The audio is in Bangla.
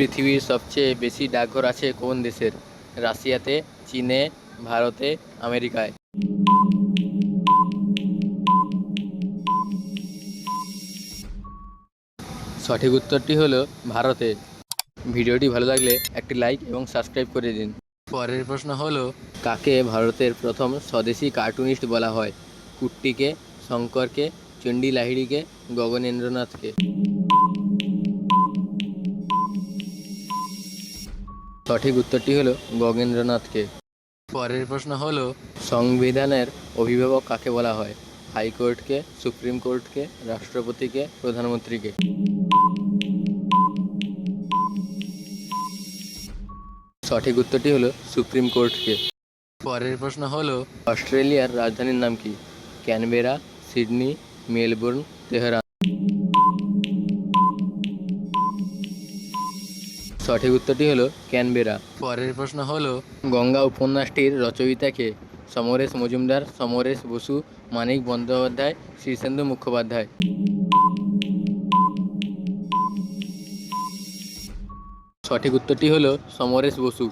পৃথিবীর সবচেয়ে বেশি ডাকঘর আছে কোন দেশের? রাশিয়াতে, চীনে, ভারতে, আমেরিকায়। সঠিক উত্তরটি হলো ভারতে। ভিডিওটি ভালো লাগলে একটি লাইক এবং সাবস্ক্রাইব করে দিন। পরের প্রশ্ন হলো, কাকে ভারতের প্রথম স্বদেশি কার্টুনিস্ট বলা হয়? কুট্টিকে, শঙ্করকে চণ্ডী লাহিড়িকে গগনেন্দ্রনাথকে? সঠিক উত্তরটি হলো গগেন্দ্রনাথকে। পরের প্রশ্ন হলো, সংবিধানের অভিভাবক কাকে বলা হয়? হাইকোর্টকে, সুপ্রিম কোর্টকে, রাষ্ট্রপতিকে, প্রধানমন্ত্রীকে? সঠিক উত্তরটি হলো সুপ্রিম কোর্টকে। পরের প্রশ্ন হলো, অস্ট্রেলিয়ার রাজধানীর নাম কি? Canberra, Sydney, Melbourne, Tehran. সঠিক উত্তরটি হলো ক্যানবেরা। পরের প্রশ্ন হলো গঙ্গা উপন্যাসটির রচয়িতাকে সমরেশ মজুমদার সমরেশ বসু মানিক বন্দ্যোপাধ্যায় শীর্ষেন্দু মুখোপাধ্যায়। সঠিক উত্তরটি হলো সমরেশ বসু।